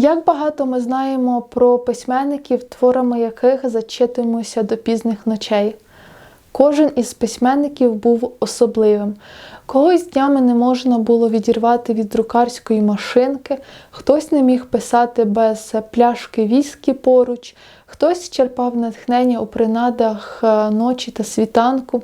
Як багато ми знаємо про письменників, творами яких зачитуємося до пізних ночей. Кожен із письменників був особливим. Когось днями не можна було відірвати від друкарської машинки, хтось не міг писати без пляшки віскі поруч, хтось черпав натхнення у принадах е, ночі та світанку.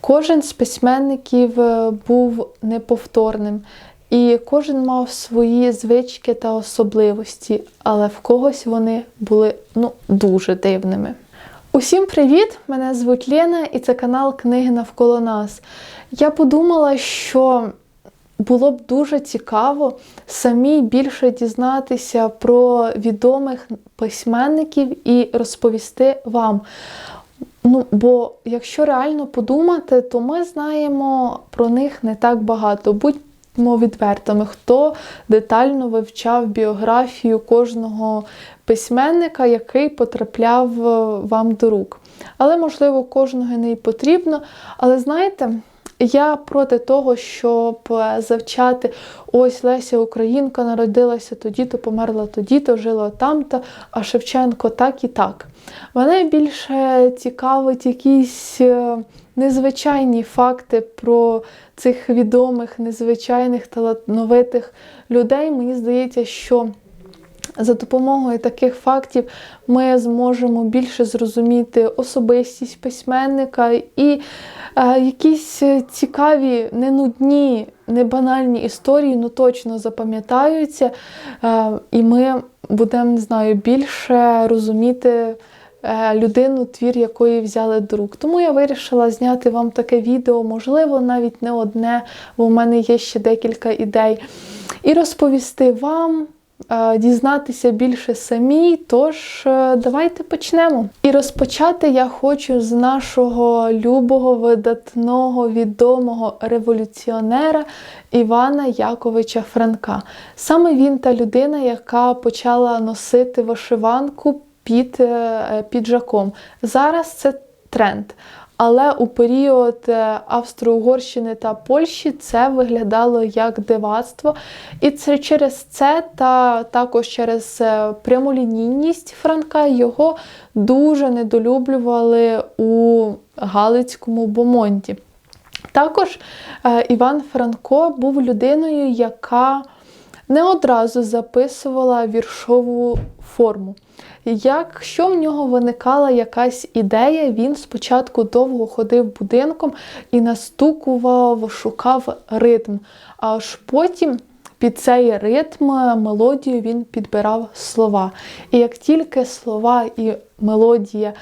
Кожен з письменників е, був неповторним, і кожен мав свої звички та особливості, але в когось вони були ну, дуже дивними. Усім привіт! Мене звуть Лена і це канал Книги навколо нас. Я подумала, що було б дуже цікаво самі більше дізнатися про відомих письменників і розповісти вам. Ну, бо якщо реально подумати, то ми знаємо про них не так багато. Будьмо відвертими, хто детально вивчав біографію кожного письменника, який потрапляв е, вам до рук. Але, можливо, кожного не й потрібно. Але знаєте, я проти того, щоб е, завчати ось Леся Українка народилася тоді-то, померла тоді-то, жила там-то, а Шевченко так і так. Мене більше цікавить якісь е, незвичайні факти про цих відомих, незвичайних талановитих людей. Мені здається, що за допомогою таких фактів ми зможемо більше зрозуміти особистість письменника і е, якісь цікаві, не нудні, не банальні історії, ну точно запам'ятаються, е, і ми будемо не знаю, більше розуміти. Е, Людину, твір якої взяли до рук. Тому я вирішила зняти вам таке відео, можливо, навіть не одне, бо в мене є ще декілька ідей. І розповісти вам, е, дізнатися більше самі. Тож, е, давайте почнемо. І розпочати я хочу з нашого любого, видатного, відомого революціонера Івана Яковича Франка. Саме він та людина, яка почала носити вишиванку під е, піджаком. Зараз це тренд. Але у період е, Австро-Угорщини та Польщі це виглядало як дивацтво. І це через це, та також через е, прямолінійність Франка його дуже недолюблювали у Галицькому Бомонті. Також Іван Франко був людиною, яка не одразу записувала віршову форму. Якщо в нього виникала якась ідея, він спочатку довго ходив будинком і настукував, шукав ритм. Аж потім під цей ритм мелодію він підбирав слова. І як тільки слова і мелодія,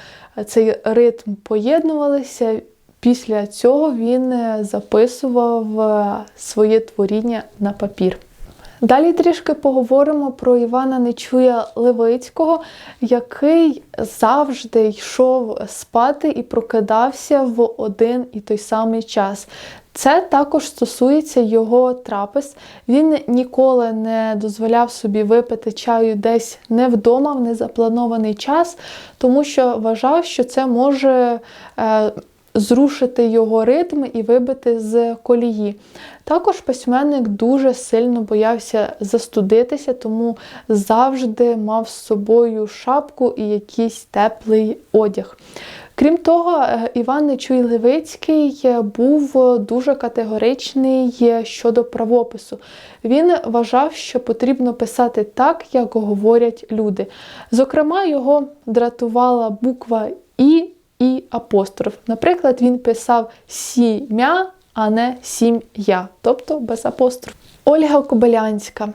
цей ритм поєднувалися, після цього він записував е, своє творіння на папір. Далі трішки поговоримо про Івана Нечуя Левицького, який завжди йшов спати і прокидався в один і той самий час. Це також стосується його трапез. Він ніколи не дозволяв собі випити чаю десь не вдома в незапланований час, тому що вважав, що це може. Е, Зрушити його ритм і вибити з колії. Також письменник дуже сильно боявся застудитися, тому завжди мав з собою шапку і якийсь теплий одяг. Крім того, Іван Нечуй Левицький був дуже категоричний щодо правопису. Він вважав, що потрібно писати так, як говорять люди. Зокрема, його дратувала буква і апостроф. Наприклад, він писав сім'я, а не сім'я, тобто без апострофу. Ольга Кобилянська.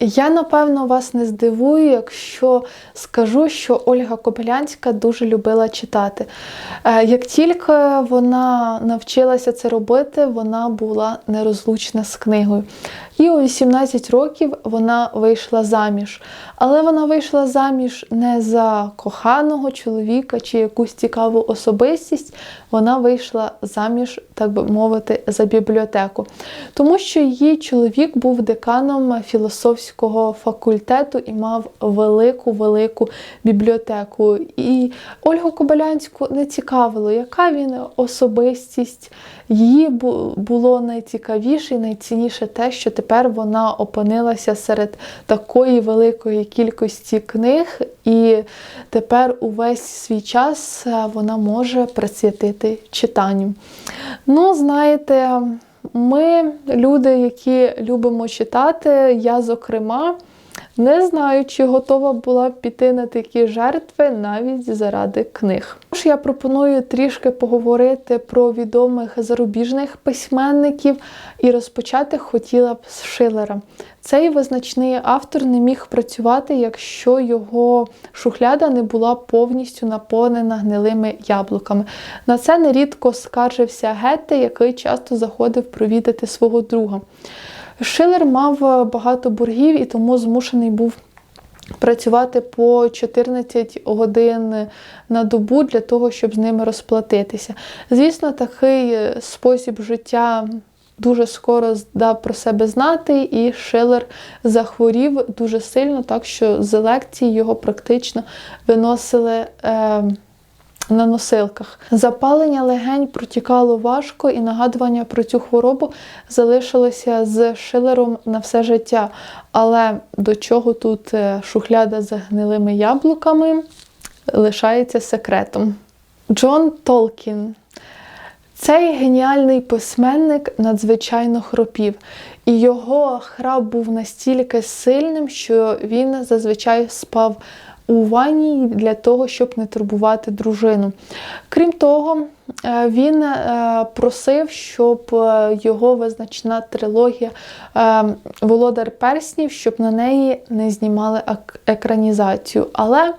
Я, напевно, вас не здивую, якщо скажу, що Ольга Кобилянська дуже любила читати. Е, як тільки вона навчилася це робити, вона була нерозлучна з книгою. І у 18 років вона вийшла заміж. Але вона вийшла заміж не за коханого чоловіка чи якусь цікаву особистість, вона вийшла заміж, так би мовити, за бібліотеку. Тому що її чоловік був деканом філософської філософського факультету і мав велику велику бібліотеку. І Ольгу Кобилянську не цікавило, яка він особистість. Її було найцікавіше і найцінніше те, що тепер вона опинилася серед такої великої кількості книг, і тепер увесь свій час е, вона може присвятити читанню. Ну, знаєте, ми люди, які любимо читати, я, зокрема, не знаю, чи готова була б піти на такі жертви навіть заради книг. Тож я пропоную трішки поговорити про відомих зарубіжних письменників і розпочати хотіла б з Шилера. Цей визначний автор не міг працювати, якщо його шухляда не була повністю наповнена гнилими яблуками. На це нерідко скаржився Гетте, який часто заходив провідати свого друга. Шилер мав багато боргів і тому змушений був працювати по 14 годин на добу для того, щоб з ними розплатитися. Звісно, такий спосіб життя. Дуже скоро дав про себе знати, і Шилер захворів дуже сильно, так що з лекції його практично виносили. Е, на носилках. Запалення легень протікало важко, і нагадування про цю хворобу залишилося з шилером на все життя. Але до чого тут е, шухляда з гнилими яблуками лишається секретом. Джон Толкін. Цей геніальний письменник надзвичайно хропів, і його храп був настільки сильним, що він зазвичай спав у ванні для того, щоб не турбувати дружину. Крім того, е, він е, просив, щоб е, його визначна трилогія Володар Перснів, щоб на неї не знімали екранізацію. Але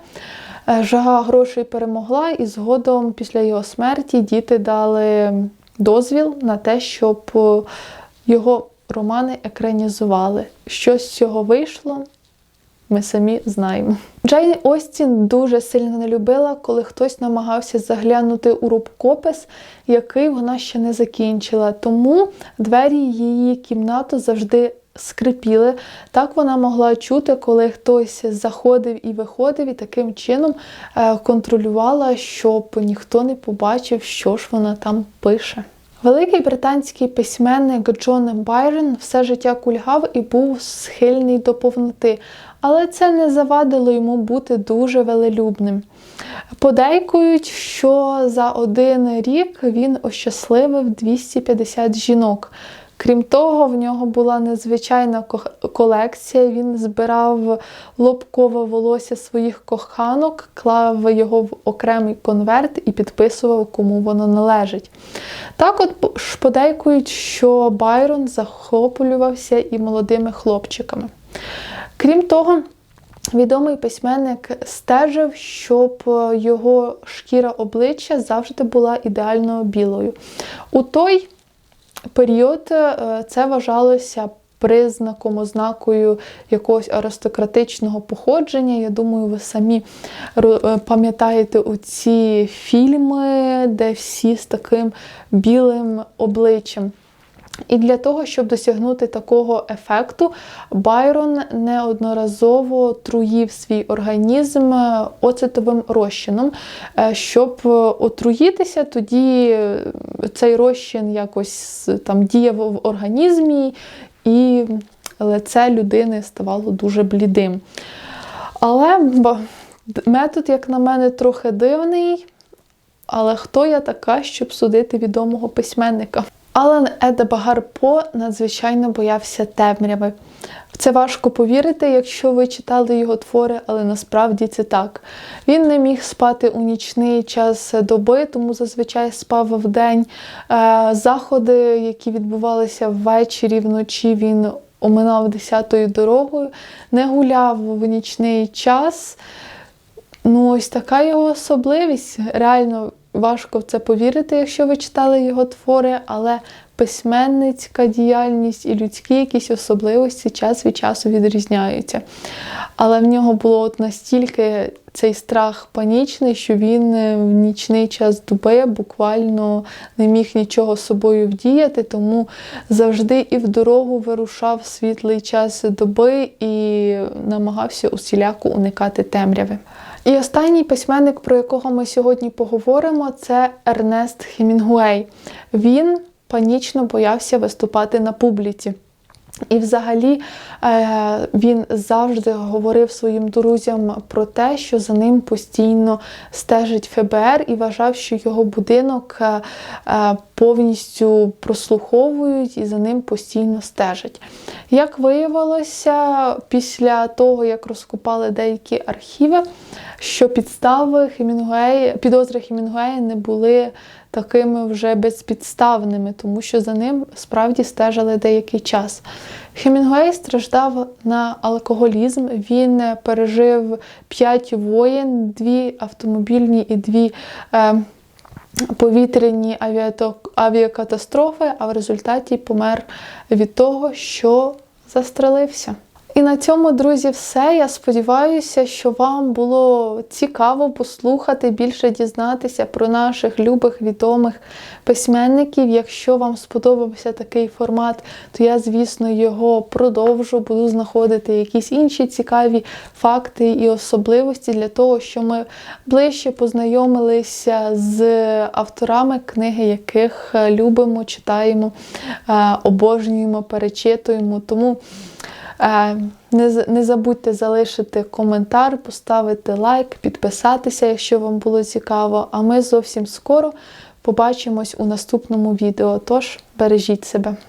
жага грошей перемогла, і згодом, після його смерті, діти дали дозвіл на те, щоб його романи екранізували. Що з цього вийшло? Ми самі знаємо. Джейн Остін дуже сильно не любила, коли хтось намагався заглянути у рубкопис, який вона ще не закінчила. Тому двері її кімнату завжди скрипіли. Так вона могла чути, коли хтось заходив і виходив, і таким чином е, контролювала, щоб ніхто не побачив, що ж вона там пише. Великий британський письменник Джон Байрон все життя кульгав і був схильний до повноти, але це не завадило йому бути дуже велелюбним. Подейкують, що за один рік він ощасливив 250 жінок. Крім того, в нього була незвичайна колекція. Він збирав лобкове волосся своїх коханок, клав його в окремий конверт і підписував, кому воно належить. Так от подейкують, що Байрон захоплювався і молодими хлопчиками. Крім того, відомий письменник стежив, щоб його шкіра обличчя завжди була ідеально білою. У той період е, це вважалося признаком, ознакою якогось аристократичного походження. Я думаю, ви самі е, пам'ятаєте ці фільми, де всі з таким білим обличчям. І для того, щоб досягнути такого ефекту, Байрон неодноразово труїв свій організм оцетовим розчином. Е, щоб отруїтися, тоді цей розчин якось там діяв в організмі, і лице людини ставало дуже блідим. Але метод, як на мене, трохи дивний. Але хто я така, щоб судити відомого письменника? Алан Едебагар По надзвичайно боявся темряви. В це важко повірити, якщо ви читали його твори, але насправді це так. Він не міг спати у нічний час доби, тому зазвичай спав вдень. Е, заходи, які відбувалися ввечері, вночі, він оминав десятою дорогою, не гуляв в нічний час. Ну, ось така його особливість. Реально важко в це повірити, якщо ви читали його твори, але письменницька діяльність і людські якісь особливості час від часу відрізняються. Але в нього було от настільки цей страх панічний, що він е, в нічний час доби буквально не міг нічого з собою вдіяти, тому завжди і в дорогу вирушав світлий час доби і намагався усіляко уникати темряви. І останній письменник, про якого ми сьогодні поговоримо, це Ернест Хемінгуей. Він панічно боявся виступати на публіці. І взагалі е, він завжди говорив своїм друзям про те, що за ним постійно стежить ФБР, і вважав, що його будинок е, е, повністю прослуховують і за ним постійно стежать. Як виявилося, після того, як розкопали деякі архіви, що підстави Хемінгуея, підозри Хемінгуея не були такими вже безпідставними, тому що за ним справді стежили деякий час. Хемінгуей страждав на алкоголізм. Він пережив п'ять воєн, дві автомобільні і дві. Е, Повітряні авіакатастрофи, а в результаті помер від того, що застрелився. І на цьому, друзі, все. Я сподіваюся, що вам було цікаво послухати, більше дізнатися про наших любих відомих письменників. Якщо вам сподобався такий формат, то я, звісно, його продовжу, буду знаходити якісь інші цікаві факти і особливості для того, щоб ми ближче познайомилися з авторами книги, яких е, любимо, читаємо, е, обожнюємо, перечитуємо. Тому. Е, Не, не забудьте залишити коментар, поставити лайк, підписатися, якщо вам було цікаво. А ми зовсім скоро побачимось у наступному відео. Тож бережіть себе.